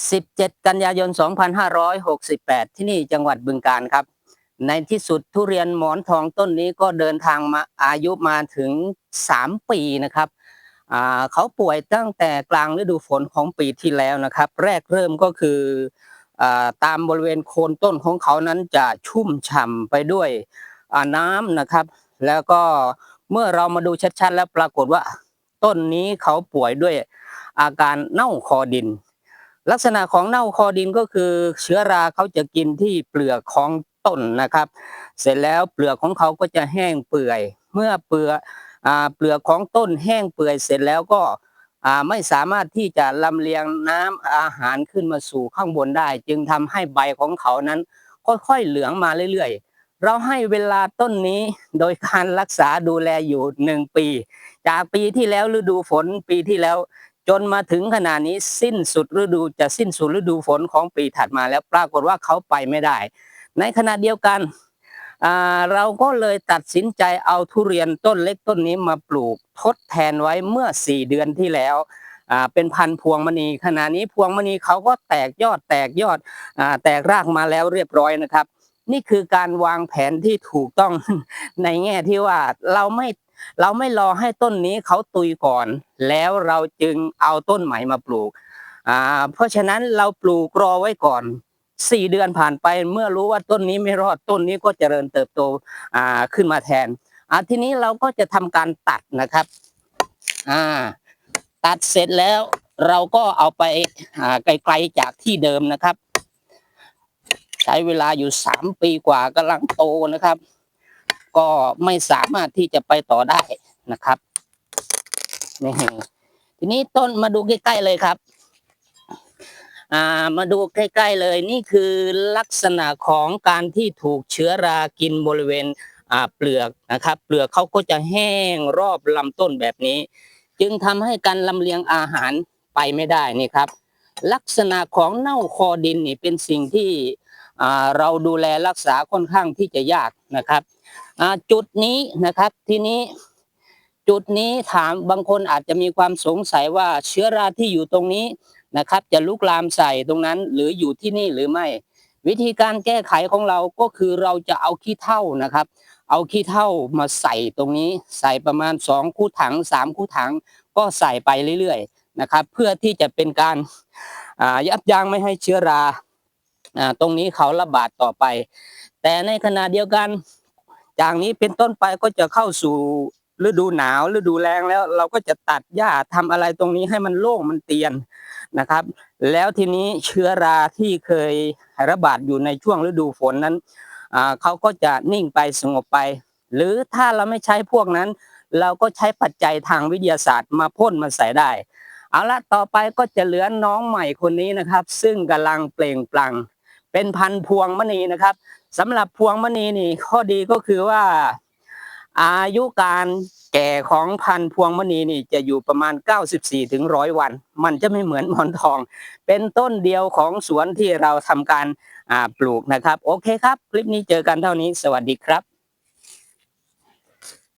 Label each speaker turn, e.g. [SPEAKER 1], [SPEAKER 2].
[SPEAKER 1] 17 กันยายน 2568 ที่นี่จังหวัดบึงกาฬครับ ในที่สุดทุเรียนหมอนทองต้นนี้ก็เดินทางมาอายุมาถึง 3 ปีนะครับเขาป่วยตั้งแต่กลางฤดูฝนของปีที่แล้วนะครับ แรกเริ่มก็คืออตามบริเวณโคนต้นของเขานั้นจะชุ่มฉ่ำไปด้วยน้ำนะครับ แล้วก็เมื่อเรามาดูชัดๆ แล้วปรากฏว่า ต้นนี้เขาป่วยด้วยอาการเน่าคอดิน ลักษณะของเน่าคอดินก็คือเชื้อราเขาจะกินที่เปลือกของต้นนะครับ เสร็จแล้วเปลือกของเขาก็จะแห้งเปื่อย เมื่อเปลือกเปลือกของต้นแห้งเปื่อยเสร็จแล้วก็ไม่สามารถที่จะลำเลียงน้ำอาหารขึ้นมาสู่ข้างบนได้ จึงทำให้ใบของเขานั้น ค่อยๆเหลืองมาเรื่อยๆ เราให้เวลาต้นนี้โดยการรักษาดูแลอยู่หนึ่งปี จากปีที่แล้วฤดูฝนปีที่แล้ว จนมาถึงขณะนี้สิ้นสุดฤดูจะสิ้นสุดฤดูฝนของปีถัดมาแล้วปรากฏว่าเขาไปไม่ได้ ในขณะเดียวกันเราก็เลยตัดสินใจเอาทุเรียนต้นเล็กต้นนี้มาปลูกทดแทนไว้เมื่อ 4 เดือนที่แล้วเป็นพันธุ์พวงมณีขณะนี้พวงมณีเขาก็แตกยอดแตกยอดอแตกรากมาแล้วเรียบร้อยนะครับ นี่คือการวางแผนที่ถูกต้องในแง่ที่ว่าเราไม่ เราไม่รอให้ต้นนี้เขาตุยก่อน แล้วเราจึงเอาต้นใหม่มาปลูกอ่าเพราะฉะนั้นเราปลูกรอไว้ก่อนสี่เดือนผ่านไปเมื่อรู้ว่าต้นนี้ไม่รอดต้นนี้ก็เจริญเติบโตอ่าขึ้นมาแทนอ่าทีนี้เราก็จะทำการตัดนะครับอ่าตัดเสร็จแล้วเราก็เอาไปอ่าไกลๆจากที่เดิมนะครับ ใช้เวลาอยู่สามปีกว่ากำลังโตนะครับ ก็ไม่สามารถที่จะไปต่อได้นะครับนี่ทีนี้ต้นมาดูใกล้ๆเลยครับ อ่ามาดูใกล้ๆเลยนี่คือลักษณะของการที่ถูกเชื้อรากินบริเวณอ่าเปลือกนะครับ เปลือกเขาก็จะแห้งรอบลำต้นแบบนี้ จึงทำให้การลำเลียงอาหารไปไม่ได้นี่ครับ ลักษณะของเน่าคอดินนี่เป็นสิ่งที่ เราดูแลรักษาค่อนข้างที่จะยากนะครับจุดนี้นะครับทีนี้จุดนี้ถามบางคนอาจจะมีความสงสัยว่าเชื้อราที่อยู่ตรงนี้นะครับ จะลุกลามใส่ตรงนั้นหรืออยู่ที่นี่หรือไม่ วิธีการแก้ไขของเราก็คือเราจะเอาขี้เถ้านะครับ เอาขี้เถ้ามาใส่ตรงนี้ ใส่ประมาณสองคู่ถังสามคู่ถัง ก็ใส่ไปเรื่อยๆนะครับ เพื่อที่จะเป็นการยับยั้งไม่ให้เชื้อรา ตรงนี้เขาระบาดต่อไป แต่ในขณะเดียวกัน จากนี้เป็นต้นไปก็จะเข้าสู่ฤดูหนาวฤดูแล้งแล้วเราก็จะตัดหญ้าทำอะไรตรงนี้ให้มันโล่งมันเตียนนะครับ แล้วทีนี้เชื้อราที่เคยระบาดอยู่ในช่วงฤดูฝนนั้นอ่าเขาก็จะนิ่งไปสงบไป หรือถ้าเราไม่ใช้พวกนั้น เราก็ใช้ปัจจัยทางวิทยาศาสตร์มาพ่นมาใส่ได้ เอาละต่อไปก็จะเหลือน้องใหม่คนนี้นะครับ ซึ่งกำลังเปล่งปลั่ง เป็นพันธุ์พวงมณีนะครับสำหรับพวงมณีนี่ข้อดีก็คือว่า อายุการแก่ของพันธุ์พวงมณีนี่จะอยู่ประมาณ 94ถึง100 วัน มันจะไม่เหมือนหมอนทอง เป็นต้นเดียวของสวนที่เราทำการปลูกนะครับ โอเคครับ คลิปนี้เจอกันเท่านี้ สวัสดีครับ